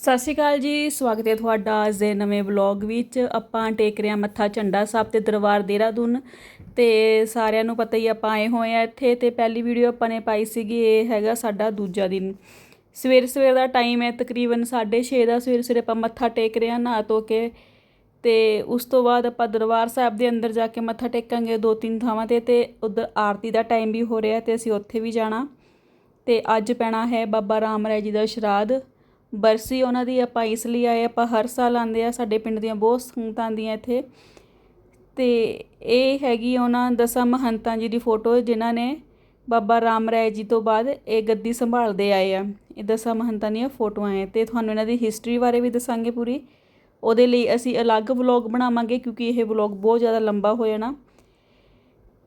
ਸਤਿ ਸ਼੍ਰੀ ਅਕਾਲ ਜੀ, ਸਵਾਗਤ ਹੈ ਤੁਹਾਡਾ ਅੱਜ ਦੇ ਨਵੇਂ ਵਲੌਗ ਵਿੱਚ। ਆਪਾਂ ਟੇਕ ਰਹੇ ਹਾਂ ਮੱਥਾ ਝੰਡਾ ਸਾਹਿਬ ਤੇ ਦਰਬਾਰ ਦੇਹਰਾਦੂਨ। ਤੇ ਸਾਰਿਆਂ ਨੂੰ ਪਤਾ ਹੀ ਆਪਾਂ ਆਏ ਹੋਏ ਆ ਇੱਥੇ ਤੇ ਪਹਿਲੀ ਵੀਡੀਓ ਆਪਾਂ ਨੇ ਪਾਈ ਸੀਗੀ, ਇਹ ਹੈਗਾ ਸਾਡਾ ਦੂਜਾ ਦਿਨ। ਸਵੇਰ ਸਵੇਰ ਦਾ ਟਾਈਮ ਹੈ, ਤਕਰੀਬਨ 6:30 ਦਾ ਸਵੇਰ ਸਵੇਰੇ ਆਪਾਂ ਮੱਥਾ ਟੇਕ ਰਹੇ ਹਾਂ, ਨਹਾ ਧੋ ਕੇ। ਤੇ ਉਸ ਤੋਂ ਬਾਅਦ ਆਪਾਂ ਦਰਬਾਰ ਸਾਹਿਬ ਦੇ ਅੰਦਰ ਜਾ ਕੇ ਮੱਥਾ ਟੇਕਾਂਗੇ ਦੋ ਤਿੰਨ ਥਾਵਾਂ ਤੇ ਤੇ ਉਧਰ ਆਰਤੀ ਦਾ ਟਾਈਮ ਵੀ ਹੋ ਰਿਹਾ ਤੇ ਅਸੀਂ ਉੱਥੇ ਵੀ ਜਾਣਾ। ਤੇ ਅੱਜ ਪੈਣਾ ਹੈ ਬਾਬਾ ਰਾਮ ਰਾਏ ਜੀ ਦਾ ਸ਼ਰਾਧ। ਬਰਸੀ ਉਹਨਾਂ ਦੀ ਆਪਾਂ ਇਸ ਲਈ ਆਏ, ਆਪਾਂ ਹਰ ਸਾਲ ਆਉਂਦੇ ਆ ਸਾਡੇ ਪਿੰਡ ਦੀਆਂ ਬਹੁਤ ਸੰਗਤਾਂ ਆਉਂਦੀਆਂ ਇੱਥੇ। ਤੇ ਇਹ ਹੈਗੀ ਉਹਨਾਂ ਦਸਾਂ ਮਹੰਤਾਂ ਜੀ ਦੀ ਫੋਟੋ, ਜਿਨ੍ਹਾਂ ਨੇ ਬਾਬਾ ਰਾਮ ਰਾਏ ਜੀ ਤੋਂ ਬਾਅਦ ਇਹ ਗੱਦੀ ਸੰਭਾਲਦੇ ਆਏ ਆ। ਇਹ ਦਸਾਂ ਮਹੰਤਾਂ ਦੀਆਂ ਫੋਟੋਆਂ ਹੈ ਤੇ ਤੁਹਾਨੂੰ ਇਹਨਾਂ ਦੀ ਹਿਸਟਰੀ ਬਾਰੇ ਵੀ ਦੱਸਾਂਗੇ ਪੂਰੀ। ਉਹਦੇ ਲਈ ਅਸੀਂ ਅਲੱਗ ਵਲੌਗ ਬਣਾਵਾਂਗੇ, ਕਿਉਂਕਿ ਇਹ ਵਲੌਗ ਬਹੁਤ ਜ਼ਿਆਦਾ ਲੰਬਾ ਹੋ ਜਾਣਾ।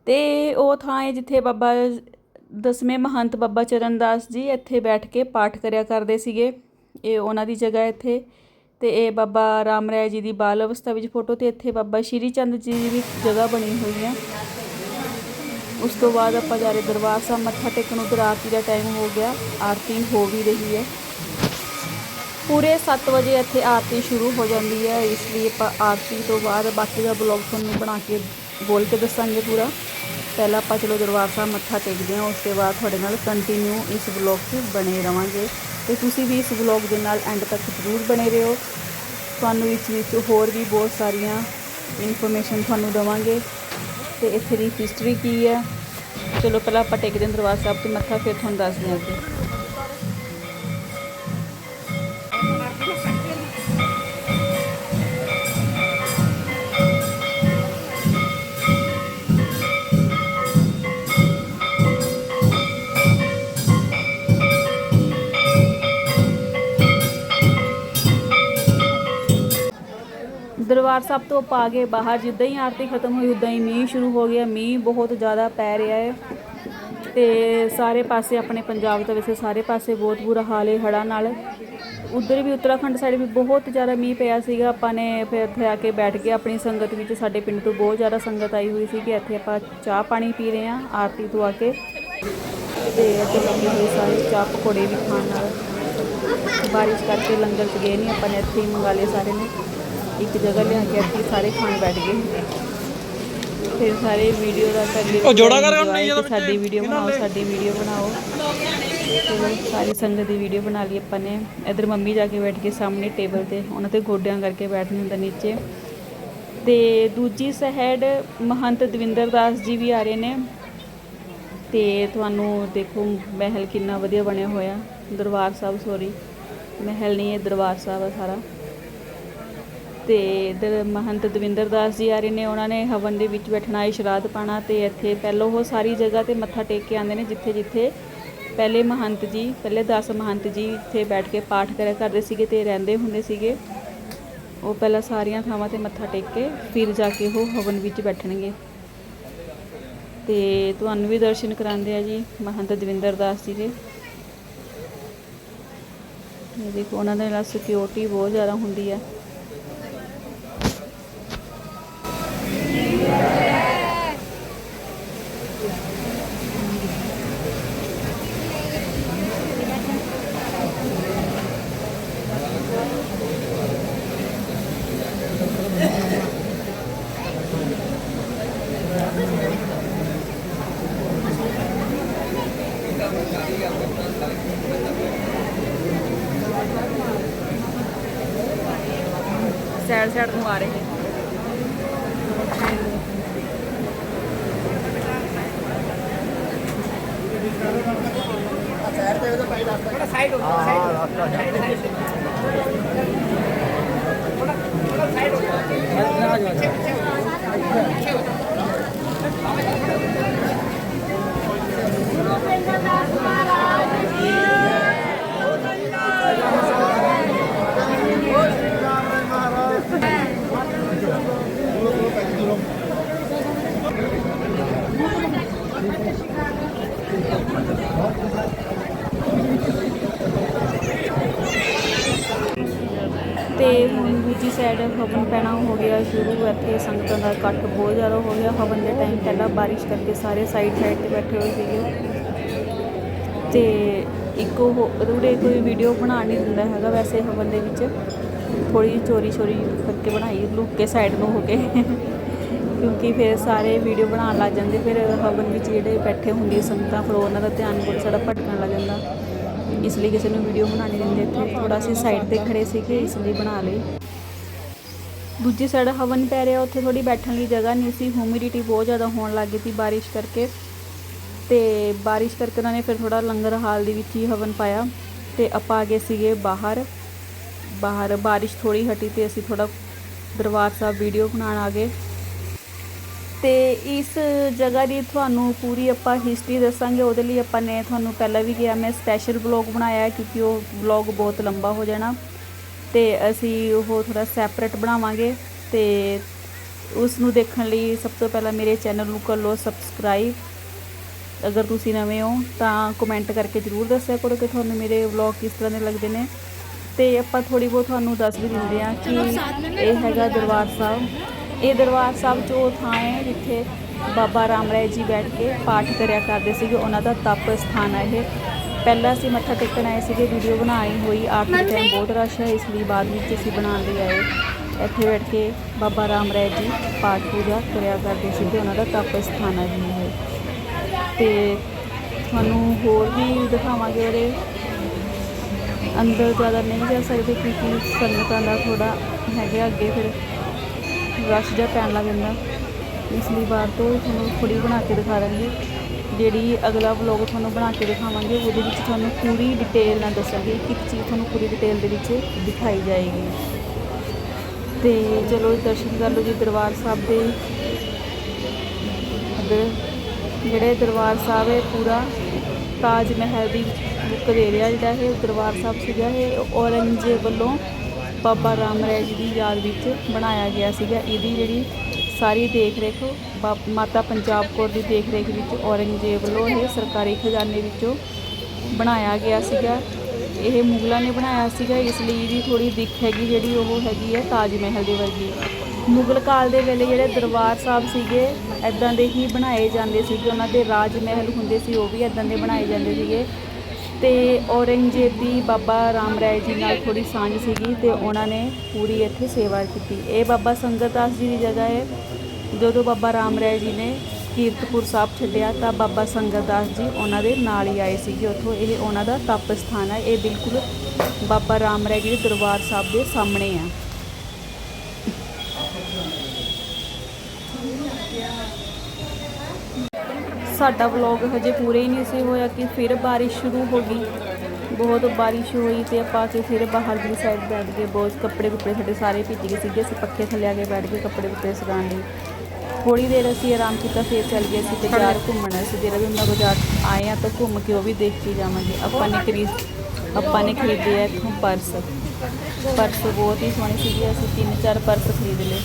ਤੇ ਉਹ ਥਾਂ ਹੈ ਜਿੱਥੇ ਬਾਬਾ ਦਸਵੇਂ ਮਹੰਤ ਬਾਬਾ ਚਰਨਦਾਸ ਜੀ ਇੱਥੇ ਬੈਠ ਕੇ ਪਾਠ ਕਰਿਆ ਕਰਦੇ ਸੀਗੇ। ਇਹ ਉਹਨਾਂ ਦੀ ਜਗ੍ਹਾ ਇੱਥੇ। ਤੇ ਇਹ ਬਾਬਾ ਰਾਮ ਰਾਏ ਜੀ ਦੀ ਬਾਲ ਅਵਸਥਾ ਵਿੱਚ ਫੋਟੋ ਤੇ ਇੱਥੇ ਬਾਬਾ ਸ਼੍ਰੀ ਚੰਦ ਜੀ ਦੀ ਵੀ ਜਗ੍ਹਾ ਬਣੀ ਹੋਈ ਹੈ। ਉਸ ਤੋਂ ਬਾਅਦ ਆਪਾਂ ਜਾ ਰਹੇ ਦਰਬਾਰ ਸਾਹਿਬ, ਮੱਥਾ ਟੇਕਣ ਉਧਰ ਆਰਤੀ ਦਾ ਟਾਈਮ ਹੋ ਗਿਆ, ਆਰਤੀ ਹੋ ਵੀ ਰਹੀ ਹੈ। ਪੂਰੇ 7 ਵਜੇ ਇੱਥੇ ਆਰਤੀ ਸ਼ੁਰੂ ਹੋ ਜਾਂਦੀ ਹੈ, ਇਸ ਲਈ ਆਪਾਂ ਆਰਤੀ ਤੋਂ ਬਾਅਦ ਬਾਕੀ ਦਾ ਬਲੌਗ ਤੁਹਾਨੂੰ ਬਣਾ ਕੇ ਬੋਲ ਕੇ ਦੱਸਾਂਗੇ ਪੂਰਾ। ਪਹਿਲਾਂ ਆਪਾਂ ਚਲੋ ਦਰਬਾਰ ਸਾਹਿਬ ਮੱਥਾ ਟੇਕਦੇ ਹਾਂ, ਉਸ ਤੋਂ ਬਾਅਦ ਤੁਹਾਡੇ ਨਾਲ ਕੰਟੀਨਿਊ ਇਸ ਬਲੌਗ 'ਚ ਬਣੇ ਰਵਾਂਗੇ। ਤੇ ਤੁਸੀਂ ਵੀ ਇਸ ਵਲੌਗ ਦੇ ਨਾਲ ਐਂਡ ਤੱਕ ਜ਼ਰੂਰ ਬਣੇ ਰਹੋ। ਤੁਹਾਨੂੰ ਇਸ ਵਿੱਚ ਹੋਰ ਵੀ ਬਹੁਤ ਸਾਰੀਆਂ ਇਨਫੋਰਮੇਸ਼ਨ ਤੁਹਾਨੂੰ ਦਵਾਂਗੇ। ਤੇ ਇੱਥੇ ਦੀ ਹਿਸਟਰੀ ਕੀ ਹੈ? ਚਲੋ ਪਹਿਲਾਂ ਆਪਾਂ ਟੇਕਦੇ ਹਾਂ ਦਰਬਾਰ ਸਾਹਿਬ ਤੇ ਮੱਥਾ, ਫਿਰ ਤੁਹਾਨੂੰ ਦੱਸਦੇ ਹਾਂ ਅੱਗੇ। ਦਰਬਾਰ ਸਾਹਿਬ ਤੋਂ ਆਪਾਂ ਆ ਗਏ ਬਾਹਰ ਜਿੱਦਾਂ ਹੀ ਆਰਤੀ ਖਤਮ ਹੋਈ, ਉਦਾਂ ਹੀ ਮੀਂਹ ਸ਼ੁਰੂ ਹੋ ਗਿਆ। ਮੀਂਹ ਬਹੁਤ ਜ਼ਿਆਦਾ ਪੈ ਰਿਹਾ ਹੈ ਤੇ ਸਾਰੇ ਪਾਸੇ ਆਪਣੇ ਪੰਜਾਬ ਦਾ ਵੈਸੇ ਸਾਰੇ ਪਾਸੇ ਬਹੁਤ ਬੁਰਾ ਹਾਲ ਹੈ ਹੜ੍ਹਾਂ ਨਾਲ। ਉਧਰ ਵੀ ਉੱਤਰਾਖੰਡ ਸਾਈਡ ਵੀ ਬਹੁਤ ਜ਼ਿਆਦਾ ਮੀਂਹ ਪਿਆ ਸੀਗਾ। ਆਪਾਂ ਨੇ ਫਿਰ ਇੱਥੇ ਆ ਕੇ ਬੈਠ ਗਏ ਆਪਣੀ ਸੰਗਤ ਵਿੱਚ ਸਾਡੇ ਪਿੰਡ ਤੋਂ ਬਹੁਤ ਜ਼ਿਆਦਾ ਸੰਗਤ ਆਈ ਹੋਈ ਸੀ ਕਿ ਇੱਥੇ ਆਪਾਂ ਚਾਹ ਪਾਣੀ ਪੀ ਰਹੇ ਹਾਂ, ਆਰਤੀ ਤੋਂ ਆ ਕੇ। ਤੇ ਇੱਥੇ ਲੱਗੇ ਹੋਏ ਸਾਰੇ ਚਾਹ ਪਕੌੜੇ ਵੀ ਖਾਣ ਨਾਲ। ਬਾਰਿਸ਼ ਕਰਕੇ ਲੰਗਰ ਚ ਗਏ ਨਹੀਂ ਆਪਾਂ ਨੇ ਇੱਥੇ ਹੀ ਮੰਗਾ ਲਏ ਸਾਰੇ ਨੇ। ਇੱਕ ਜਗ੍ਹਾ ਲਿਆ ਕੇ ਇੱਥੇ ਸਾਰੇ ਖਾਣ ਬੈਠ ਗਏ। ਫਿਰ ਸਾਰੇ ਵੀਡੀਓ ਦਾ ਕਰੀਏ ਉਹ ਜੋੜਾ ਕਰ enjoy ਨਹੀਂ ਜਦੋਂ ਸਾਡੀ ਵੀਡੀਓ ਬਣਾਓ ਸਾਡੀ ਵੀਡੀਓ ਬਣਾਓ। ਚਲੋ ਸਾਰੀ ਸੰਗਤ ਦੀ ਵੀਡੀਓ ਬਣਾ ਲਈ ਆਪਾਂ ਨੇ। ਇਧਰ ਮੰਮੀ ਜਾ ਕੇ ਬੈਠ ਕੇ ਸਾਹਮਣੇ ਟੇਬਲ ਤੇ। ਉਹਨਾਂ ਤੇ ਗੋਡਿਆਂ ਕਰਕੇ ਬੈਠਦੇ ਹੁੰਦਾ ਨੀਚੇ। ਤੇ ਦੂਜੀ ਸਾਈਡ ਮਹੰਤ ਦਵਿੰਦਰ ਦਾਸ ਜੀ ਵੀ ਆ ਰਹੇ ਨੇ। ਤੇ ਤੁਹਾਨੂੰ ਦੇਖੋ ਮਹਿਲ ਕਿੰਨਾ ਵਧੀਆ ਬਣਿਆ ਹੋਇਆ। ਦਰਬਾਰ ਸਾਹਿਬ ਸੋਰੀ ਮਹਿਲ ਨਹੀਂ ਇਹ ਦਰਬਾਰ ਸਾਹਿਬ ਆ ਸਾਰਾ। ਤੇ ਇਧਰ ਮਹੰਤ ਦਵਿੰਦਰ ਦਾਸ ਜੀ ਆ ਰਹੇ ਨੇ, ਉਹਨਾਂ ਨੇ ਹਵਨ ਦੇ ਵਿੱਚ ਬੈਠਣਾ ਹੈ ਸ਼ਰਾਧ ਪਾਣਾ ਤੇ ਇੱਥੇ ਪਹਿਲਾਂ ਉਹ ਸਾਰੀ ਜਗ੍ਹਾ ਤੇ ਮੱਥਾ ਟੇਕ ਕੇ ਆਉਂਦੇ ਨੇ, ਜਿੱਥੇ ਜਿੱਥੇ ਪਹਿਲੇ ਮਹੰਤ ਜੀ, ਪਹਿਲੇ 10 ਮਹੰਤ ਜੀ ਇੱਥੇ ਬੈਠ ਕੇ ਪਾਠ ਕਰਿਆ ਕਰਦੇ ਸੀਗੇ ਤੇ ਰਹਿੰਦੇ ਹੁੰਦੇ ਸੀਗੇ। ਉਹ ਪਹਿਲਾਂ ਸਾਰੀਆਂ ਥਾਵਾਂ ਤੇ ਮੱਥਾ ਟੇਕ ਕੇ ਫਿਰ ਜਾ ਕੇ ਉਹ ਹਵਨ ਵਿੱਚ ਬੈਠਣਗੇ। ਤੇ ਤੁਹਾਨੂੰ ਵੀ ਦਰਸ਼ਨ ਕਰਾਉਂਦੇ ਆ ਜੀ, ਮਹੰਤ ਦਵਿੰਦਰ ਦਾਸ ਜੀ ਦੇ। ਇਹ ਦੇਖੋ, ਉਹਨਾਂ ਦੇ ਨਾਲ ਸਿਕਿਉਰਿਟੀ ਬਹੁਤ ਜ਼ਿਆਦਾ ਹੁੰਦੀ ਹੈ ਸਾਈਡ ਸਾਈਡ ਨੂੰ ਆ ਰਹੇ ਨੇ ਤੇ ਹੁਣ ਦੂਜੀ ਸਾਈਡ ਹਵਨ ਪੈਣਾ ਹੋ ਗਿਆ, ਸ਼ੁਰੂ ਇੱਥੇ ਸੰਗਤਾਂ ਦਾ ਇਕੱਠ ਬਹੁਤ ਜ਼ਿਆਦਾ ਹੋ ਗਿਆ। ਹਵਨ ਦੇ ਟਾਈਮ ਪਹਿਲਾਂ ਬਾਰਿਸ਼ ਕਰਕੇ ਸਾਰੇ ਸਾਈਡ ਸਾਈਡ ਤੇ ਬੈਠੇ ਹੋਏ ਸੀਗੇ। ਤੇ ਇੱਕ ਉਹ ਰੂੜੇ ਕੋਈ ਵੀਡੀਓ ਬਣਾ ਨਹੀਂ ਦਿੰਦਾ ਹੈਗਾ ਵੈਸੇ ਹਵਨ ਦੇ ਵਿੱਚ। ਥੋੜੀ ਚੋਰੀ ਚੋਰੀ ਕਰਕੇ ਬਣਾਈ, ਲੁੱਕ ਕੇ ਸਾਈਡ ਨੂੰ ਹੋ ਕੇ। ਕਿਉਂਕਿ ਫਿਰ ਸਾਰੇ ਵੀਡੀਓ ਬਣਾਉਣ ਲੱਗ ਜਾਂਦੇ, ਫਿਰ ਹਵਨ ਵਿੱਚ ਜਿਹੜੇ ਬੈਠੇ ਹੁੰਦੇ ਸੰਗਤਾਂ, ਫਿਰ ਉਹਨਾਂ ਦਾ ਧਿਆਨ ਬਹੁਤ ਸਾਰਾ ਭਟਕਣ ਲੱਗ ਜਾਂਦਾ। ਇਸ ਲਈ ਕਿਸੇ ਨੂੰ ਵੀਡੀਓ ਬਣਾ ਨਹੀਂ ਦਿੰਦੇ। ਇੱਥੇ ਥੋੜਾ ਅਸੀਂ ਸਾਈਡ ਤੇ ਖੜੇ ਸੀਗੇ, ਇਸ ਲਈ ਬਣਾ ਲਈ ਦੂਜੀ ਸਾਈਡ ਹਵਨ ਪੈ ਰਿਹਾ, ਉੱਥੇ ਥੋੜੀ ਬੈਠਣ ਲਈ ਜਗ੍ਹਾ ਨਹੀਂ ਸੀ ਹਿਊਮਿਡਿਟੀ ਬਹੁਤ ਜ਼ਿਆਦਾ ਹੋਣ ਲੱਗ ਗਈ ਸੀ ਬਾਰਿਸ਼ ਕਰਕੇ ਤੇ ਬਾਰਿਸ਼ ਕਰਕੇ ਉਹਨਾਂ ਨੇ ਫਿਰ ਥੋੜਾ ਲੰਗਰ ਹਾਲ ਦੇ ਵਿੱਚ ਹੀ ਹਵਨ ਪਾਇਆ ਤੇ ਆਪਾਂ ਆ ਗਏ ਸੀਗੇ ਬਾਹਰ ਬਾਹਰ ਬਾਰਿਸ਼ ਥੋੜੀ ਹਟੀ ਤੇ ਅਸੀਂ ਥੋੜਾ ਦਰਬਾਰ ਸਾਹਿਬ ਵੀਡੀਓ ਬਣਾਉਣ ਆ ਗਏ। ਤੇ ਇਸ ਜਗ੍ਹਾ ਦੀ ਤੁਹਾਨੂੰ ਪੂਰੀ ਆਪਾਂ ਹਿਸਟਰੀ ਦੱਸਾਂਗੇ, ਉਹਦੇ ਲਈ ਆਪਾਂ ਨੇ ਤੁਹਾਨੂੰ ਪਹਿਲਾਂ ਵੀ ਕਿਹਾ, ਮੈਂ ਸਪੈਸ਼ਲ ਵਲੌਗ ਬਣਾਇਆ ਕਿਉਂਕਿ ਉਹ ਵਲੌਗ ਬਹੁਤ ਲੰਬਾ ਹੋ ਜਾਣਾ। ਤੇ ਅਸੀਂ ਉਹ ਥੋੜਾ ਸੈਪਰੇਟ ਬਣਾਵਾਂਗੇ ਤੇ ਉਸ ਨੂੰ ਦੇਖਣ ਲਈ ਸਭ ਤੋਂ ਪਹਿਲਾਂ ਮੇਰੇ ਚੈਨਲ ਨੂੰ ਕਰ ਲਓ ਸਬਸਕ੍ਰਾਈਬ ਅਗਰ ਤੁਸੀਂ ਨਵੇਂ ਹੋ ਤਾਂ ਕਮੈਂਟ ਕਰਕੇ ਜਰੂਰ ਦੱਸਿਆ ਕਰੋ ਕਿ ਤੁਹਾਨੂੰ ਮੇਰੇ ਵਲੌਗ ਕਿਸ ਤਰ੍ਹਾਂ ਦੇ ਲੱਗਦੇ ਨੇ। ਤੇ ਆਪਾਂ ਥੋੜੀ ਬਹੁਤ ਤੁਹਾਨੂੰ ਦੱਸ ਵੀ ਦਿੰਦੇ ਆ ਕਿ ਇਹ ਹੈਗਾ ਦਰਬਾਰ ਸਾਹਿਬ। ਇਹ ਦਰਬਾਰ ਸਾਹਿਬ ਜੋ ਥਾਂ ਹੈ ਜਿੱਥੇ ਬਾਬਾ ਰਾਮ ਰਾਏ ਜੀ ਬੈਠ ਕੇ ਪਾਠ ਕਰਿਆ ਕਰਦੇ ਸੀਗੇ ਉਹਨਾਂ ਦਾ ਤਪ ਸਥਾਨ ਹੈ ਇਹ। ਪਹਿਲਾਂ ਅਸੀਂ ਮੱਥਾ ਟੇਕਣ ਆਏ ਸੀਗੇ ਵੀਡੀਓ ਬਣਾਈ ਹੋਈ ਆਖਰੀ ਟਾਈਮ ਬਹੁਤ ਰਸ਼ ਹੈ ਇਸ ਲਈ ਬਾਅਦ ਵਿੱਚ ਅਸੀਂ ਬਣਾਉਣ ਲਈ ਆਏ। ਇੱਥੇ ਬੈਠ ਕੇ ਬਾਬਾ ਰਾਮ ਰਾਏ ਜੀ ਪਾਠ ਪੂਜਾ ਕਰਿਆ ਕਰਦੇ ਸੀਗੇ ਉਹਨਾਂ ਦਾ ਤਪ ਸਥਾਨ ਹੈ ਜੀ ਇਹ। ਤੇ ਤੁਹਾਨੂੰ ਹੋਰ ਵੀ ਦਿਖਾਵਾਂਗੇ ਉਹਦੇ। ਅੰਦਰ ਜ਼ਿਆਦਾ ਨਹੀਂ ਜਾ ਸਕਦੇ ਕਿਉਂਕਿ ਸੰਗਤਾਂ ਦਾ ਥੋੜਾ ਹੈਗਾ ਅੱਗੇ ਫਿਰ ਰਸ਼ ਜਿਹਾ ਪੈਣ ਲੱਗ ਜਾਂਦਾ। ਇਸ ਲਈ ਬਾਹਰ ਤੋਂ ਹੀ ਤੁਹਾਨੂੰ ਥੋੜੀ ਬਣਾ ਕੇ ਦਿਖਾ ਦਾਂਗੇ। ਜਿਹੜੀ ਅਗਲਾ ਵਲੌਗ ਤੁਹਾਨੂੰ ਬਣਾ ਕੇ ਦਿਖਾਵਾਂਗੇ, ਉਹਦੇ ਵਿੱਚ ਤੁਹਾਨੂੰ ਪੂਰੀ ਡਿਟੇਲ ਨਾਲ ਦੱਸਾਂਗੇ ਇੱਕ ਚੀਜ਼ ਤੁਹਾਨੂੰ ਪੂਰੀ ਡਿਟੇਲ ਦੇ ਵਿੱਚ ਦਿਖਾਈ ਜਾਏਗੀ। ਤੇ ਚਲੋ ਦਰਸ਼ਨ ਕਰ ਲਓ ਜੀ ਦਰਬਾਰ ਸਾਹਿਬ ਦੇ। ਅਗਰ ਜਿਹੜੇ ਦਰਬਾਰ ਸਾਹਿਬ ਹੈ, ਪੂਰਾ ਤਾਜ ਮਹਿਲ ਦੀ ਬੁੱਕ ਦੇ ਰਿਹਾ ਜਿਹੜਾ ਇਹ ਦਰਬਾਰ ਸਾਹਿਬ ਸੀਗਾ, ਇਹ ਔਰੰਗਜ਼ੇਬ ਵੱਲੋਂ ਬਾਬਾ ਰਾਮ ਰਾਏ ਜੀ ਦੀ ਯਾਦ ਵਿੱਚ ਬਣਾਇਆ ਗਿਆ ਸੀਗਾ। ਇਹਦੀ ਜਿਹੜੀ ਸਾਰੀ ਦੇਖ ਰੇਖ ਬਾਬ- ਮਾਤਾ ਪੰਜਾਬ ਕੌਰ ਦੀ ਦੇਖ ਰੇਖ ਵਿੱਚ ਔਰੰਗਜ਼ੇਬ ਵੱਲੋਂ ਇਹ ਸਰਕਾਰੀ ਖਜ਼ਾਨੇ ਵਿੱਚੋਂ ਬਣਾਇਆ ਗਿਆ ਸੀਗਾ। ਇਹ ਮੁਗਲਾਂ ਨੇ ਬਣਾਇਆ ਸੀਗਾ, ਇਸ ਲਈ ਇਹਦੀ ਥੋੜੀ ਦਿੱਖ ਹੈਗੀ ਜਿਹੜੀ ਉਹ ਹੈਗੀ ਹੈ ਤਾਜ ਮਹਿਲ ਦੇ ਵਰਗੀ। ਮੁਗਲ ਕਾਲ ਦੇ ਵੇਲੇ ਜਿਹੜੇ ਦਰਬਾਰ ਸਾਹਿਬ ਸੀਗੇ ਐਦਾਂ ਦੇ ਹੀ ਬਣਾਏ ਜਾਂਦੇ ਸੀਗੇ। ਉਹਨਾਂ ਦੇ ਰਾਜ ਮਹਿਲ ਹੁੰਦੇ ਸੀ, ਉਹ ਵੀ ਐਦਾਂ ਦੇ ਬਣਾਏ ਜਾਂਦੇ ਸੀਗੇ। ਤੇ ਔਰੰਗਜ਼ੇਬ ਦੀ ਬਾਬਾ ਰਾਮ ਰਾਏ ਜੀ ਨਾਲ ਥੋੜੀ ਸਾਂਝ ਸੀਗੀ ਤੇ ਉਹਨਾਂ ਨੇ ਪੂਰੀ ਇੱਥੇ ਸੇਵਾ ਕੀਤੀ। ਇਹ ਬਾਬਾ ਸੰਗਤ ਦਾਸ ਜੀ ਦੀ ਜਗ੍ਹਾ ਹੈ। ਜਦੋਂ ਬਾਬਾ ਰਾਮ ਰਾਏ ਜੀ ਨੇ ਕੀਰਤਪੁਰ ਸਾਹਿਬ ਛੱਡਿਆ ਤਾਂ ਬਾਬਾ ਸੰਗਤ ਦਾਸ ਜੀ ਉਹਨਾਂ ਦੇ ਨਾਲ ਹੀ ਆਏ ਸੀਗੇ। ਉੱਥੋਂ ਇਹ ਉਹਨਾਂ ਦਾ ਤਪ ਸਥਾਨ ਹੈ। ਇਹ ਬਿਲਕੁਲ ਬਾਬਾ ਰਾਮ ਰਾਏ ਜੀ ਦੇ ਦਰਬਾਰ ਸਾਹਿਬ ਦੇ ਸਾਹਮਣੇ ਆ ਸਾਡਾ ਵਲੌਗ ਹਜੇ ਪੂਰੇ ਹੀ ਨਹੀਂ ਸੀ ਹੋਇਆ ਕਿ ਫਿਰ ਬਾਰਿਸ਼ ਸ਼ੁਰੂ ਹੋ ਗਈ। ਬਹੁਤ ਬਾਰਿਸ਼ ਹੋਈ ਤੇ ਆਪਾਂ ਕੇ ਫਿਰ ਬਾਹਰ ਦੀ ਸਾਈਡ ਬੈਠ ਗਏ ਬਹੁਤ ਕੱਪੜੇ ਕੁੱਪੜੇ ਸਾਡੇ ਸਾਰੇ ਭਿੱਜ ਗਏ ਸੀਗੇ। ਅਸੀਂ ਪੱਖੇ ਥੱਲੇ ਆ ਕੇ ਬੈਠ ਗਏ ਕੱਪੜੇ ਕੁੱਪੜੇ ਸੁਕਾਉਣ ਲਈ। ਥੋੜੀ ਦੇਰ ਅਸੀਂ ਆਰਾਮ ਕੀਤਾ, ਫਿਰ ਚੱਲ ਗਏ ਅਸੀਂ ਬਾਜ਼ਾਰ ਘੁੰਮਣ। ਅਸੀਂ ਜਿਹੜਾ ਵੀ ਦਾ ਬਾਜ਼ਾਰ ਆਏ ਆ ਤਾਂ ਘੁੰਮ ਕੇ ਉਹ ਵੀ ਦੇਖ ਕੇ ਜਾਵਾਂਗੇ। ਆਪਾਂ ਨੇ ਖਰੀਦ ਆਪਾਂ ਨੇ ਖਰੀਦੇ ਆ ਇੱਥੋਂ ਪਰਸ। ਪਰਸ ਬਹੁਤ ਹੀ ਸੋਹਣੇ ਸੀਗੇ। ਅਸੀਂ ਤਿੰਨ ਚਾਰ ਪਰਸ ਖਰੀਦ ਲਏ।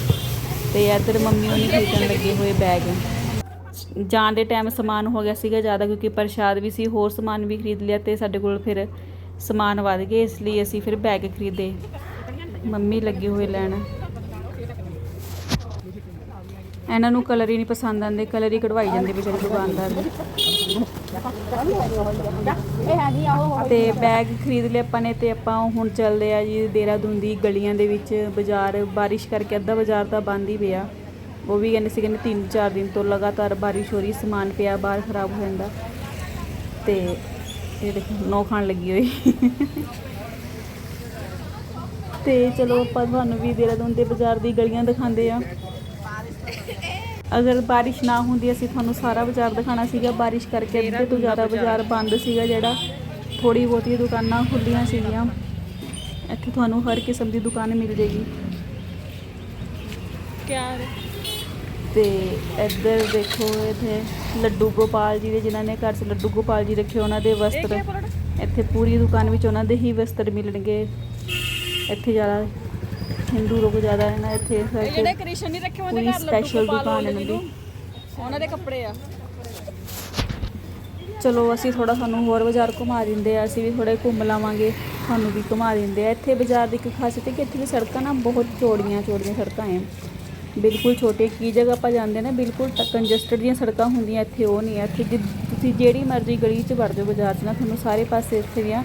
ਤੇ ਇੱਧਰ ਮੰਮੀ ਉਹਨੇ ਖਰੀਦਣ ਲੱਗੇ ਹੋਏ ਬੈਗ। ਜਾਣ ਦੇ ਟਾਈਮ ਸਮਾਨ ਹੋ ਗਿਆ ਸੀਗਾ ਜ਼ਿਆਦਾ ਕਿਉਂਕਿ ਪ੍ਰਸ਼ਾਦ ਵੀ ਸੀ, ਹੋਰ ਸਮਾਨ ਵੀ ਖਰੀਦ ਲਿਆ ਤੇ ਸਾਡੇ ਕੋਲ ਫਿਰ ਸਮਾਨ ਵੱਧ ਗਏ, ਇਸ ਲਈ ਅਸੀਂ ਫਿਰ ਬੈਗ ਖਰੀਦੇ। ਮੰਮੀ ਲੱਗੇ ਹੋਏ ਲੈਣ। ਇਹਨਾਂ ਨੂੰ ਕਲਰ ਹੀ ਨਹੀਂ ਪਸੰਦ ਆਉਂਦੇ ਕਲਰ ਹੀ ਕਢਵਾਈ ਜਾਂਦੇ ਵਿਚਾਰੇ ਦੁਕਾਨਦਾਰ ਦੇ ਤੇ ਬੈਗ ਖਰੀਦ ਲਏ ਆਪਾਂ ਨੇ ਤੇ ਆਪਾਂ ਹੁਣ ਚੱਲਦੇ ਆ ਜੀ ਦੇਹਰਾਦੂਨ ਦੀ ਗਲੀਆਂ ਦੇ ਵਿੱਚ ਬਾਜ਼ਾਰ, ਬਾਰਿਸ਼ ਕਰਕੇ ਅੱਧਾ ਬਾਜ਼ਾਰ ਤਾਂ ਬੰਦ ਹੀ ਪਿਆ। ਉਹ ਵੀ ਕਹਿੰਦੇ ਸੀ ਕਹਿੰਦੇ ਤਿੰਨ ਚਾਰ ਦਿਨ ਤੋਂ ਲਗਾਤਾਰ ਬਾਰਿਸ਼ ਹੋ ਰਹੀ, ਸਮਾਨ ਪਿਆ, ਬਾਹਰ ਖਰਾਬ ਹੋ ਜਾਂਦਾ। ਤੇ ਇਹ ਦੇਖੋ, ਨੋ ਖਾਣ ਲੱਗੀ ਹੋਈ। ਤੇ ਚਲੋ ਆਪਾਂ ਤੁਹਾਨੂੰ ਵੀ ਦੇਹਰਾਦੂਨ ਦੇ ਬਾਜ਼ਾਰ ਦੀ ਗਲੀਆਂ ਦਿਖਾਉਂਦੇ ਆ ਅਗਰ ਬਾਰਿਸ਼ ਨਾ ਹੁੰਦੀ, ਅਸੀਂ ਤੁਹਾਨੂੰ ਸਾਰਾ ਬਾਜ਼ਾਰ ਦਿਖਾਣਾ ਸੀਗਾ। ਬਾਰਿਸ਼ ਕਰਕੇ ਅੱਧੇ ਤੋਂ ਜ਼ਿਆਦਾ ਬਾਜ਼ਾਰ ਬੰਦ ਸੀਗਾ ਜਿਹੜਾ। ਥੋੜੀ ਬਹੁਤੀ ਦੁਕਾਨਾਂ ਖੁੱਲੀਆਂ ਸੀਗੀਆਂ। ਇੱਥੇ ਤੁਹਾਨੂੰ ਹਰ ਕਿਸਮ ਦੀ ਦੁਕਾਨ ਮਿਲ ਜੇਗੀ। ਤੇ ਇੱਧਰ ਦੇਖੋ ਇੱਥੇ ਲੱਡੂ ਗੋਪਾਲ ਜੀ ਦੇ ਜਿਨ੍ਹਾਂ ਨੇ ਘਰ 'ਚ ਲੱਡੂ ਗੋਪਾਲ ਜੀ ਰੱਖੇ ਉਹਨਾਂ ਦੇ ਵਸਤਰ। ਇੱਥੇ ਪੂਰੀ ਦੁਕਾਨ ਵਿੱਚ ਉਹਨਾਂ ਦੇ ਹੀ ਵਸਤਰ ਮਿਲਣਗੇ। ਇੱਥੇ ਜ਼ਿਆਦਾ ਹਿੰਦੂ ਲੋਕ ਜ਼ਿਆਦਾ ਹੈ ਨਾ ਇੱਥੇ ਜਿਹੜੇ ਕ੍ਰਿਸ਼ਨ ਨਹੀਂ ਰੱਖੇ ਉਹਦੇ ਪੂਰੀ ਘਰ ਲੱਡੂ ਸਪੈਸ਼ਲ ਗੋਪਾਲ ਦੁਕਾਨ ਹੈ ਇਹਨਾਂ ਦੀ ਉਹਨਾਂ ਦੇ ਕੱਪੜੇ ਆ। ਚਲੋ ਅਸੀਂ ਥੋੜਾ ਤੁਹਾਨੂੰ ਹੋਰ ਬਾਜ਼ਾਰ ਘੁਮਾ ਦਿੰਦੇ ਆ ਅਸੀਂ ਵੀ ਥੋੜੇ ਘੁੰਮ ਲਾਵਾਂਗੇ ਤੁਹਾਨੂੰ ਵੀ ਘੁਮਾ ਦਿੰਦੇ ਆ। ਇੱਥੇ ਬਾਜ਼ਾਰ ਦੀ ਇੱਕ ਖਾਸੀਅਤ ਹੈ ਕਿ ਇੱਥੇ ਦੀ ਸੜਕਾਂ ਨਾ ਬਹੁਤ ਚੌੜੀਆਂ ਚੌੜੀਆਂ ਸੜਕਾਂ ਹੈ ਬਿਲਕੁਲ ਛੋਟੇ, ਕੀ ਜਗ੍ਹਾ ਆਪਾਂ ਜਾਂਦੇ ਨਾ, ਬਿਲਕੁਲ ਕੰਜਸਟਡ ਦੀਆਂ ਸੜਕਾਂ ਹੁੰਦੀਆਂ, ਇੱਥੇ ਉਹ ਨਹੀਂ ਹੈ। ਇੱਥੇ ਜਿ- ਤੁਸੀਂ ਜਿਹੜੀ ਮਰਜ਼ੀ ਗਲੀ 'ਚ ਵੜ ਜਾਓ ਬਾਜ਼ਾਰ 'ਚ ਨਾ, ਤੁਹਾਨੂੰ ਸਾਰੇ ਪਾਸੇ ਇੱਥੇ ਦੀਆਂ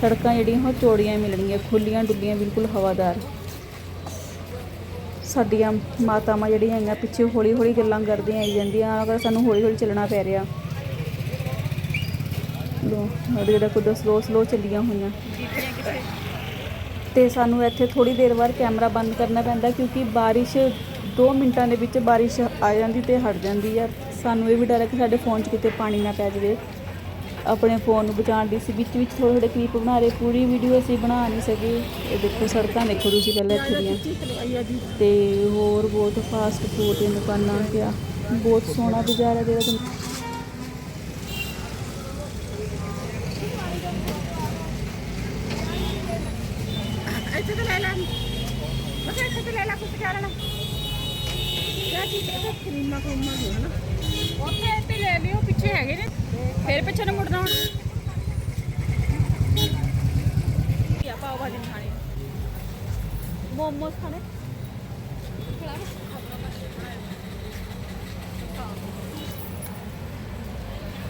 ਸੜਕਾਂ ਜਿਹੜੀਆਂ, ਉਹ ਚੌੜੀਆਂ ਮਿਲਣਗੀਆਂ ਖੁੱਲੀਆਂ ਡੁੱਲੀਆਂ ਬਿਲਕੁਲ ਹਵਾਦਾਰ। ਸਾਡੀਆਂ ਮਾਤਾਵਾਂ ਜਿਹੜੀਆਂ ਹੈਗੀਆਂ, ਪਿੱਛੇ ਹੌਲੀ ਹੌਲੀ ਗੱਲਾਂ ਕਰਦੀਆਂ, ਆਈ ਜਾਂਦੀਆਂ ਅਗਰ ਸਾਨੂੰ ਹੌਲੀ ਹੌਲੀ ਚੱਲਣਾ ਪੈ ਰਿਹਾ। ਲੋ ਉਹਦੇ ਜਿਹੜਾ ਕੁਝ ਸਲੋ ਸਲੋ ਚੱਲੀਆਂ ਹੋਈਆਂ। ਤੇ ਸਾਨੂੰ ਇੱਥੇ ਥੋੜੀ ਦੇਰ ਬਾਅਦ ਕੈਮਰਾ ਬੰਦ ਕਰਨਾ ਪੈਂਦਾ ਕਿਉਂਕਿ ਬਾਰਿਸ਼ 2 ਮਿੰਟਾਂ ਦੇ ਵਿੱਚ ਬਾਰਿਸ਼ ਆ ਜਾਂਦੀ ਤੇ ਹਟ ਜਾਂਦੀ ਆ। ਸਾਨੂੰ ਇਹ ਵੀ ਡਰ ਹੈ ਕਿ ਸਾਡੇ ਫੋਨ 'ਚ ਕਿਤੇ ਪਾਣੀ ਨਾ ਪੈ ਜਾਵੇ। ਆਪਣੇ ਫੋਨ ਨੂੰ ਬਚਾਉਣ ਦੀ ਸੀ। ਵਿੱਚ ਵਿੱਚ ਥੋੜ੍ਹੇ ਥੋੜ੍ਹੇ ਕਲਿੱਪ ਬਣਾ ਰਹੇ। ਪੂਰੀ ਵੀਡੀਓ ਅਸੀਂ ਬਣਾ ਨਹੀਂ ਸਕੇ। ਇਹ ਦੇਖੋ ਸੜਕਾਂ ਦੇਖੋ ਤੁਸੀਂ ਪਹਿਲਾਂ ਇੱਥੇ ਦੀਆਂ। ਤੇ ਹੋਰ ਬਹੁਤ ਫਾਸਟ ਫੂਡ ਦੀਆਂ ਦੁਕਾਨਾਂ ਪਿਆ। ਬਹੁਤ ਸੋਹਣਾ ਬਾਜ਼ਾਰ ਹੈ ਜਿਹੜਾ ਤੁਹਾਨੂੰ ਇੱਥੇ ਤੇ ਲੈ ਲੈ ਬਸ ਇੱਥੇ ਤੇ ਲੈ ਲੈ ਕੁਝ ਕਿਆ ਚੀਜ਼ ਹੈ ਕਰੀਮਾ ਕਰੀਮਾ ਜੋ ਹੈ ਨਾ ਉੱਥੇ ਤੇ ਲੈ ਲਿਓ, ਪਿੱਛੇ ਹੈਗੇ ਨੇ। ਫਿਰ ਪਿੱਛੇ ਨੂੰ ਮੁੜਨਾ ਹੁਣ। ਕੀ ਆ ਪਾਓ ਭਾਜੀ ਖਾਣੇ ਮੋਮੋਸ ਖਾਣੇ?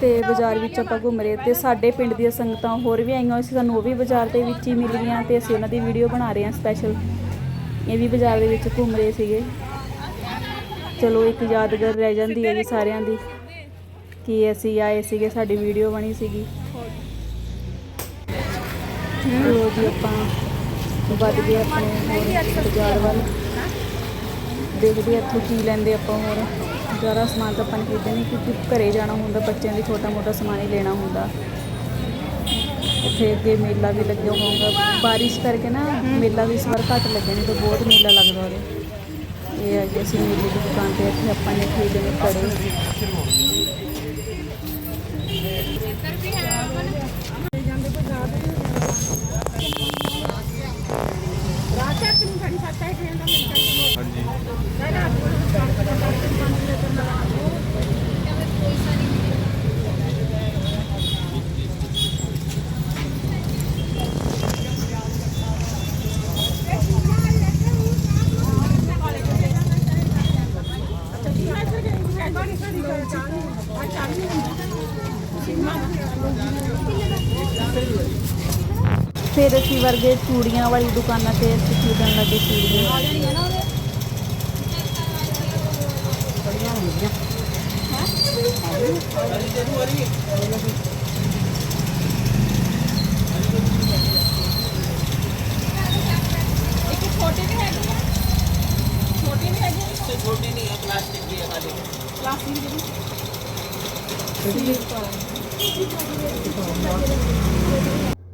ਤੇ ਬਾਜ਼ਾਰ ਵਿੱਚ ਆਪਾਂ ਘੁੰਮ ਰਹੇ ਤੇ ਸਾਡੇ ਪਿੰਡ ਦੀਆਂ ਸੰਗਤਾਂ ਹੋਰ ਵੀ ਆਈਆਂ ਹੋਈਆਂ ਸੀ, ਸਾਨੂੰ ਉਹ ਵੀ ਬਾਜ਼ਾਰ ਦੇ ਵਿੱਚ ਹੀ ਮਿਲ ਗਈਆਂ ਤੇ ਅਸੀਂ ਉਹਨਾਂ ਦੀ ਵੀਡੀਓ ਬਣਾ ਰਹੇ ਹਾਂ ਸਪੈਸ਼ਲ ਇਹ ਵੀ ਬਾਜ਼ਾਰ ਦੇ ਵਿੱਚ ਘੁੰਮ ਰਹੇ ਸੀਗੇ। ਚਲੋ, ਇੱਕ ਯਾਦਗਾਰ ਰਹਿ ਜਾਂਦੀ ਹੈ ਜੀ ਸਾਰਿਆਂ ਦੀ ਕਿ ਅਸੀਂ ਆਏ ਸੀਗੇ, ਸਾਡੀ ਵੀਡੀਓ ਬਣੀ ਸੀਗੀ। ਚਲੋ ਜੀ, ਆਪਾਂ ਵੱਧ ਗਏ ਆਪਣੇ ਬਾਜ਼ਾਰ ਵੱਲ। ਦੇਖਦੇ ਇੱਥੋਂ ਕੀ ਲੈਂਦੇ ਆਪਾਂ ਹੋਰ। ਜ਼ਿਆਦਾ ਸਮਾਨ ਤਾਂ ਆਪਾਂ ਨੇ ਖਰੀਦਦੇ ਨਹੀਂ, ਕਿਉਂਕਿ ਘਰੇ ਜਾਣਾ ਹੁੰਦਾ, ਬੱਚਿਆਂ ਲਈ ਛੋਟਾ ਮੋਟਾ ਸਮਾਨ ਹੀ ਲੈਣਾ ਹੁੰਦਾ। ਇੱਥੇ ਅੱਗੇ ਮੇਲਾ ਵੀ ਲੱਗਿਆ ਹੋਊਗਾ। ਬਾਰਿਸ਼ ਕਰਕੇ ਨਾ ਮੇਲਾ ਵੀ ਇਸ ਵਾਰ ਘੱਟ ਲੱਗਿਆ ਨਹੀਂ ਤਾਂ ਬਹੁਤ ਮੇਲਾ ਲੱਗਦਾ ਉਹਦੇ ਇਹ ਹੈ ਕਿ ਅਸੀਂ ਮੇਲੇ ਦੀ ਦੁਕਾਨ ਤੇ ਇੱਥੇ ਆਪਾਂ ਨੇ ਖਰੀਦਣੇ ਕੜੇ ਰਾਤ ਤੱਕ ਨੂੰ ਸਾਡੀ ਸੱਤ ਹੈ ਟ੍ਰੇਨ ਦਾ ਮਿਲ ਜਾਂਦਾ ਹਾਂਜੀ ਫਿਰ ਅਸੀਂ ਵਰਗੇ ਚੂੜੀਆਂ ਵਾਲੀ ਦੁਕਾਨਾਂ ਤੇ ਅਸੀਂ ਖਰੀਦਣ ਲੱਗੇ ਚੂੜੀਆਂ। ਇੱਕ ਛੋਟੀ ਵੀ ਹੈਗੀ ਆ ਛੋਟੀ ਵੀ ਹੈਗੀ ਆ ਛੋਟੀ ਨਹੀਂ ਹੈ ਪਲਾਸਟਿਕ ਦੀ ਹੈ ਖਾਲੀ ਪਲਾਸਟਿਕ ਦੀ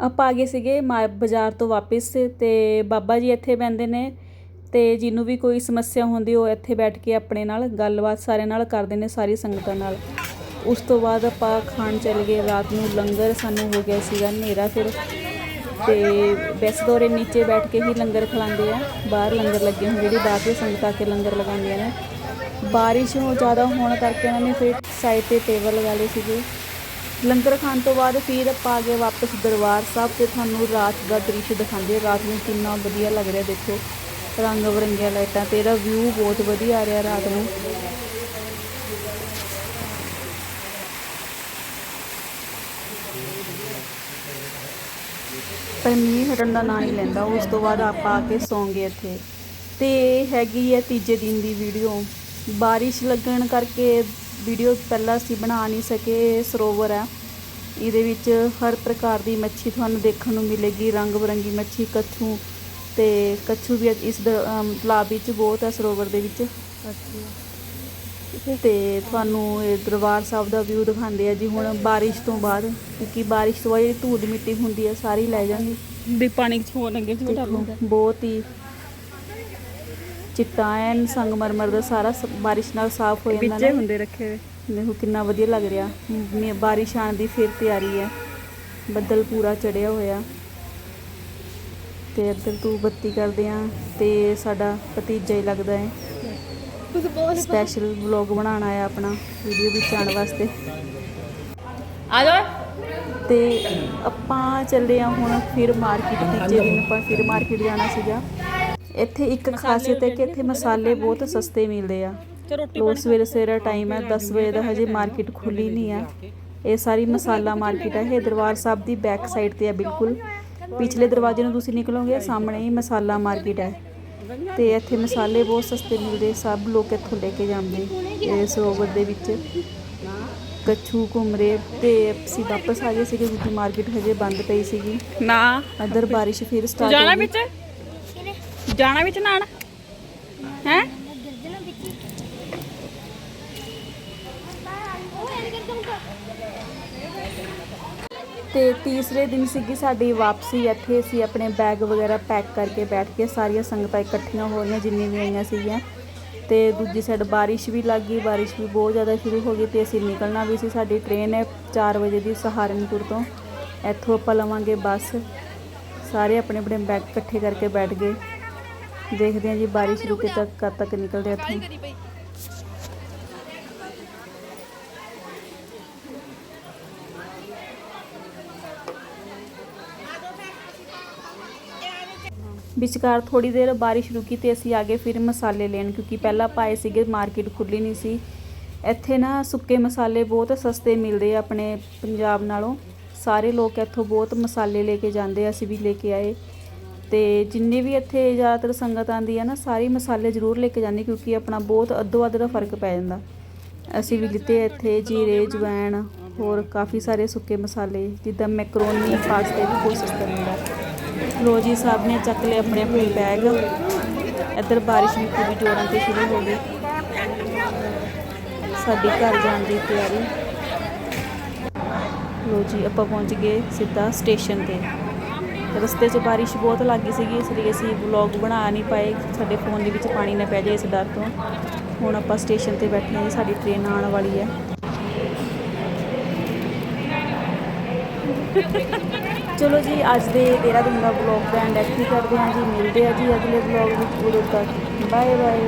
ਆਪਾਂ ਆ ਗਏ ਸੀਗੇ ਮਾ- ਬਾਜ਼ਾਰ ਤੋਂ ਵਾਪਿਸ ਅਤੇ ਬਾਬਾ ਜੀ ਇੱਥੇ ਬਹਿੰਦੇ ਨੇ ਅਤੇ ਜਿਹਨੂੰ ਵੀ ਕੋਈ ਸਮੱਸਿਆ ਹੁੰਦੀ ਉਹ ਇੱਥੇ ਬੈਠ ਕੇ ਆਪਣੇ ਨਾਲ ਗੱਲਬਾਤ ਸਾਰਿਆਂ ਨਾਲ ਕਰਦੇ ਨੇ ਸਾਰੀ ਸੰਗਤਾਂ ਨਾਲ। ਉਸ ਤੋਂ ਬਾਅਦ ਆਪਾਂ ਖਾਣ ਚੱਲ ਗਏ, ਰਾਤ ਨੂੰ ਲੰਗਰ ਸਾਨੂੰ ਹੋ ਗਿਆ ਸੀਗਾ ਹਨੇਰਾ ਫਿਰ ਤੇ ਵੈਸੇ ਤਾਂ ਨੀਚੇ ਬੈਠ ਕੇ ਹੀ ਲੰਗਰ ਖਿਲਾਉਂਦੇ ਆ, ਬਾਹਰ ਲੰਗਰ ਲੱਗੇ ਹੁੰਦੇ, ਜਿਹੜੀ ਬਾਹਰ ਦੇ ਸੰਗਤਾਂ ਕੇ ਲੰਗਰ ਲਗਾਉਂਦੀਆਂ ਨੇ। ਬਾਰਿਸ਼ ਨੂੰ ਜ਼ਿਆਦਾ ਹੋਣ ਕਰਕੇ ਉਹਨਾਂ ਨੇ ਫਿਰ ਸਾਈਡ ਤੇ ਟੇਬਲ ਲਗਾ ਲਏ ਸੀਗੇ। ਲੰਗਰ ਖਾਣ ਤੋਂ ਬਾਅਦ ਫਿਰ ਆਪਾਂ ਆ ਗਏ ਵਾਪਸ ਦਰਬਾਰ ਸਾਹਿਬ ਤੇ ਤੁਹਾਨੂੰ ਰਾਤ ਦਾ ਦ੍ਰਿਸ਼ ਦਿਖਾਉਂਦੇ ਆ। ਰਾਤ ਨੂੰ ਕਿੰਨਾ ਵਧੀਆ ਲੱਗ ਰਿਹਾ ਦੇਖੋ। ਰੰਗ ਬਰੰਗੀਆਂ ਲਾਈਟਾਂ ਤੇ ਇਹਦਾ ਵਿਊ ਬਹੁਤ ਵਧੀਆ ਆ ਰਿਹਾ ਰਾਤ ਨੂੰ। ਪਰ ਮੀਂਹ ਹਟਣ ਦਾ ਨਾਂ ਨਹੀਂ ਲੈਂਦਾ। ਉਸ ਤੋਂ ਬਾਅਦ ਆਪਾਂ ਆ ਕੇ ਸੌਂਗੇ ਇੱਥੇ। ਤੇ ਹੈਗੀ ਹੈ ਤੀਜੇ ਦਿਨ ਦੀ ਵੀਡੀਓ ਬਾਰਿਸ਼ ਲੱਗਣ ਕਰਕੇ ਵੀਡੀਓ ਪਹਿਲਾਂ ਅਸੀਂ ਬਣਾ ਨਹੀਂ ਸਕੇ ਇਹ ਸਰੋਵਰ ਹੈ। ਇਹਦੇ ਵਿੱਚ ਹਰ ਪ੍ਰਕਾਰ ਦੀ ਮੱਛੀ ਤੁਹਾਨੂੰ ਦੇਖਣ ਨੂੰ ਮਿਲੇਗੀ ਰੰਗ ਬਰੰਗੀ ਮੱਛੀ ਕੱਛੂ ਤੇ ਕੱਛੂ ਵੀ ਇਸ ਤਲਾਬ ਵਿੱਚ ਬਹੁਤ ਹੈ ਸਰੋਵਰ ਦੇ ਵਿੱਚ। ਤੇ ਤੁਹਾਨੂੰ ਇਹ ਦਰਬਾਰ ਸਾਹਿਬ ਦਾ ਵਿਊ ਦਿਖਾਉਂਦੇ ਆ ਜੀ ਹੁਣ ਬਾਰਿਸ਼ ਤੋਂ ਬਾਅਦ ਕਿਉਂਕਿ ਬਾਰਿਸ਼ ਤੋਂ ਬਾਅਦ ਜਿਹੜੀ ਧੂੜ ਮਿੱਟੀ ਹੁੰਦੀ ਹੈ ਸਾਰੀ ਲੈ ਜਾਂਦੀ ਵੀ ਪਾਣੀ ਚ ਹੋਣ ਲੱਗੇ ਜਿਵੇਂ ਡਰ ਲੱਗਦਾ ਬਹੁਤ ਹੀ ਚਿੱਟਾ ਐਨ ਸੰਗਮਰਮਰ ਦਾ ਸਾਰਾ ਸ- ਬਾਰਿਸ਼ ਨਾਲ ਸਾਫ਼ ਹੋ ਜਾਂਦਾ ਵਿੱਚੇ ਨਾ। ਹੁੰਦੇ ਰੱਖੇ ਹੋਏ। ਦੇਖੋ ਕਿੰਨਾ ਵਧੀਆ ਲੱਗ ਰਿਹਾ। ਮੀਂਹ- ਬਾਰਿਸ਼ ਆਉਣ ਦੀ ਫਿਰ ਤਿਆਰੀ ਹੈ। ਬੱਦਲ ਪੂਰਾ ਚੜਿਆ ਹੋਇਆ। ਤੇ ਇੱਧਰ ਤੂੰ ਬੱਤੀ ਕਰਦੇ ਆ ਤੇ ਸਾਡਾ ਭਤੀਜਾ ਹੀ ਲੱਗਦਾ ਹੈ। ਸਪੈਸ਼ਲ ਵਲੌਗ ਬਣਾਉਣ ਆਇਆ ਆਪਣਾ ਵੀਡੀਓ ਵਿੱਚ ਆਉਣ ਵਾਸਤੇ। ਆ ਜਾ। ਤੇ ਆਪਾਂ ਚੱਲੇ ਆ ਹੁਣ ਫਿਰ ਮਾਰਕੀਟ ਤੀਜੇ ਦਿਨ ਆਪਾਂ ਫਿਰ ਮਾਰਕੀਟ ਜਾਣਾ ਸੀਗਾ। ਇੱਥੇ ਇੱਕ ਖਾਸੀਅਤ ਹੈ ਕਿ ਇੱਥੇ ਮਸਾਲੇ ਬਹੁਤ ਸਸਤੇ ਮਿਲਦੇ ਆ। ਲੋ ਸਵੇਰੇ ਸਵੇਰੇ ਟਾਈਮ ਹੈ 10 ਵਜੇ ਦਾ ਹਜੇ ਮਾਰਕੀਟ ਖੁੱਲੀ ਨਹੀਂ ਹੈ ਇਹ ਸਾਰੀ ਮਸਾਲਾ ਮਾਰਕੀਟ ਹੈ ਇਹ ਦਰਬਾਰ ਸਾਹਿਬ ਦੀ ਬੈਕ ਸਾਈਡ ਤੇ ਹੈ ਬਿਲਕੁਲ। ਪਿਛਲੇ ਦਰਵਾਜ਼ੇ ਨੂੰ ਤੁਸੀਂ ਨਿਕਲੋਗੇ ਸਾਹਮਣੇ ਹੀ ਮਸਾਲਾ ਮਾਰਕੀਟ ਹੈ। ਤੇ ਇੱਥੇ ਮਸਾਲੇ ਬਹੁਤ ਸਸਤੇ ਮਿਲਦੇ ਸਭ ਲੋਕ ਇੱਥੋਂ ਲੈ ਕੇ ਜਾਂਦੇ ਇਹ ਸਰੋਵਰ ਦੇ ਵਿੱਚ। ਕੱਛੂ ਘੁੰਮਰੇ ਤੇ ਅਸੀਂ ਵਾਪਸ ਆ ਗਏ ਸੀਗੇ ਕਿਉਂਕਿ ਮਾਰਕੀਟ ਹਜੇ ਬੰਦ ਪਈ ਸੀਗੀ। ਨਾ। ਅੰਦਰ ਬਾਰਿਸ਼ ਫਿਰ ਸਟਾਰਟ ਜਾਣਾ ਹੋ ਗਈ। ਵਿੱਚ? ਜਾਣਾ ਵੀ ਨਾਣ ਹੈ? ਤੇ ਤੀਸਰੇ ਦਿਨ ਸੀਗੀ ਸਾਡੀ ਵਾਪਸੀ। ਇੱਥੇ ਅਸੀਂ ਆਪਣੇ ਬੈਗ ਵਗੈਰਾ ਪੈਕ ਕਰਕੇ ਬੈਠ ਕੇ ਸਾਰੀਆਂ ਸੰਗਤਾਂ ਇਕੱਠੀਆਂ ਹੋ ਗਈਆਂ ਜਿੰਨੀ ਵੀ ਆਈਆਂ ਸੀਗੀਆਂ। ਤੇ ਦੂਜੀ ਸਾਈਡ ਬਾਰਿਸ਼ ਵੀ ਲੱਗ ਗਈ, ਬਾਰਿਸ਼ ਵੀ ਬਹੁਤ ਜ਼ਿਆਦਾ ਸ਼ੁਰੂ ਹੋ ਗਈ ਤੇ ਅਸੀਂ ਨਿਕਲਣਾ ਵੀ ਸੀ। ਸਾਡੀ ਟ੍ਰੇਨ ਹੈ 4 ਵਜੇ ਦੀ ਸਹਾਰਨਪੁਰ ਤੋਂ। ਇੱਥੋਂ ਆਪਾਂ ਲਵਾਂਗੇ ਬੱਸ। ਸਾਰੇ ਆਪਣੇ ਆਪਣੇ ਬੈਗ ਇਕੱਠੇ ਕਰਕੇ ਬੈਠ ਗਏ। ਦੇਖਦੇ ਹਾਂ ਜੀ, ਬਾਰਿਸ਼ ਰੁਕੇ ਤੱਕ ਕਦ ਤੱਕ ਨਿਕਲਦੇ ਇੱਥੋਂ। ਵਿਚਕਾਰ ਥੋੜੀ ਦੇਰ ਬਾਰਿਸ਼ ਰੁਕੀ ਤੇ ਅਸੀਂ ਆ ਗਏ ਫਿਰ ਮਸਾਲੇ ਲੈਣ, ਕਿਉਂਕਿ ਪਹਿਲਾਂ ਪਾਏ ਸੀਗੇ ਮਾਰਕੀਟ ਖੁੱਲੀ ਨਹੀਂ ਸੀ। ਇੱਥੇ ਨਾ ਸੁੱਕੇ ਮਸਾਲੇ ਬਹੁਤ ਸਸਤੇ ਮਿਲਦੇ ਆ ਆਪਣੇ ਪੰਜਾਬ ਨਾਲੋਂ। ਸਾਰੇ ਲੋਕ ਇੱਥੋਂ ਬਹੁਤ ਮਸਾਲੇ ਲੈ ਕੇ ਜਾਂਦੇ ਅਸੀਂ ਵੀ ਲੈ ਕੇ ਆਏ। ਤੇ ਜਿੰਨੀ ਵੀ ਇੱਥੇ ਜ਼ਿਆਦਾਤਰ ਸੰਗਤ ਆਂਦੀ ਹੈ ਨਾ, ਸਾਰੀ ਮਸਾਲੇ ਜ਼ਰੂਰ ਲੈ ਕੇ ਜਾਂਦੀ ਕਿਉਂਕਿ ਆਪਣਾ ਬਹੁਤ ਅੱਧੋ ਅੱਧ ਦਾ ਫ਼ਰਕ ਪੈ ਜਾਂਦਾ। ਅਸੀਂ ਵੀ ਲਿੱਤੇ ਇੱਥੇ ਜੀਰੇ, ਜਵੈਣ, ਹੋਰ ਕਾਫੀ ਸਾਰੇ ਸੁੱਕੇ ਮਸਾਲੇ, ਜਿੱਦਾਂ ਮੈਕਰੋਨੀ, ਪਾਸਤੇ ਵੀ ਬਹੁਤ ਸਸਤਾ ਮਿਲਦਾ ਲੋ ਜੀ ਸਾਹਿਬ ਨੇ ਚੱਕ ਲਏ ਆਪਣੇ ਆਪਣੇ ਬੈਗ। ਇੱਧਰ ਬਾਰਿਸ਼ ਵੀ ਪੂਰੀ ਜੋਰਾਂ ਤੇ ਸ਼ੁਰੂ ਹੋ ਗਈ। ਸਾਡੀ ਘਰ ਜਾਣ ਦੀ ਤਿਆਰੀ। ਲੋ ਜੀ, ਆਪਾਂ ਪਹੁੰਚ ਗਏ ਸਿੱਧਾ ਸਟੇਸ਼ਨ ਤੇ। ਰਸਤੇ 'ਚ ਬਾਰਿਸ਼ ਬਹੁਤ ਲੱਗ ਗਈ ਸੀਗੀ, ਇਸ ਲਈ ਅਸੀਂ ਵਲੌਗ ਬਣਾ ਨਹੀਂ ਪਾਏ। ਸਾਡੇ ਫੋਨ ਦੇ ਵਿੱਚ ਪਾਣੀ ਨਾ ਪੈ ਜਾਏ ਇਸ ਡਰ ਤੋਂ। ਹੁਣ ਆਪਾਂ ਸਟੇਸ਼ਨ ਤੇ ਬੈਠੇ ਹਾਂ ਸਾਡੀ ਟ੍ਰੇਨ ਆਉਣ ਵਾਲੀ ਹੈ। ਚਲੋ ਜੀ, ਅੱਜ ਦੇ ਦੇਹਰਾਦੂਨ ਦਾ ਵਲੌਗ ਦਾ ਐਂਡ ਇੱਥੇ ਕਰਦੇ ਹਾਂ ਜੀ। ਮਿਲਦੇ ਆ ਜੀ ਅਗਲੇ ਵਲੌਗ ਵਿੱਚ ਉਦੋਂ ਤੱਕ। Bye bye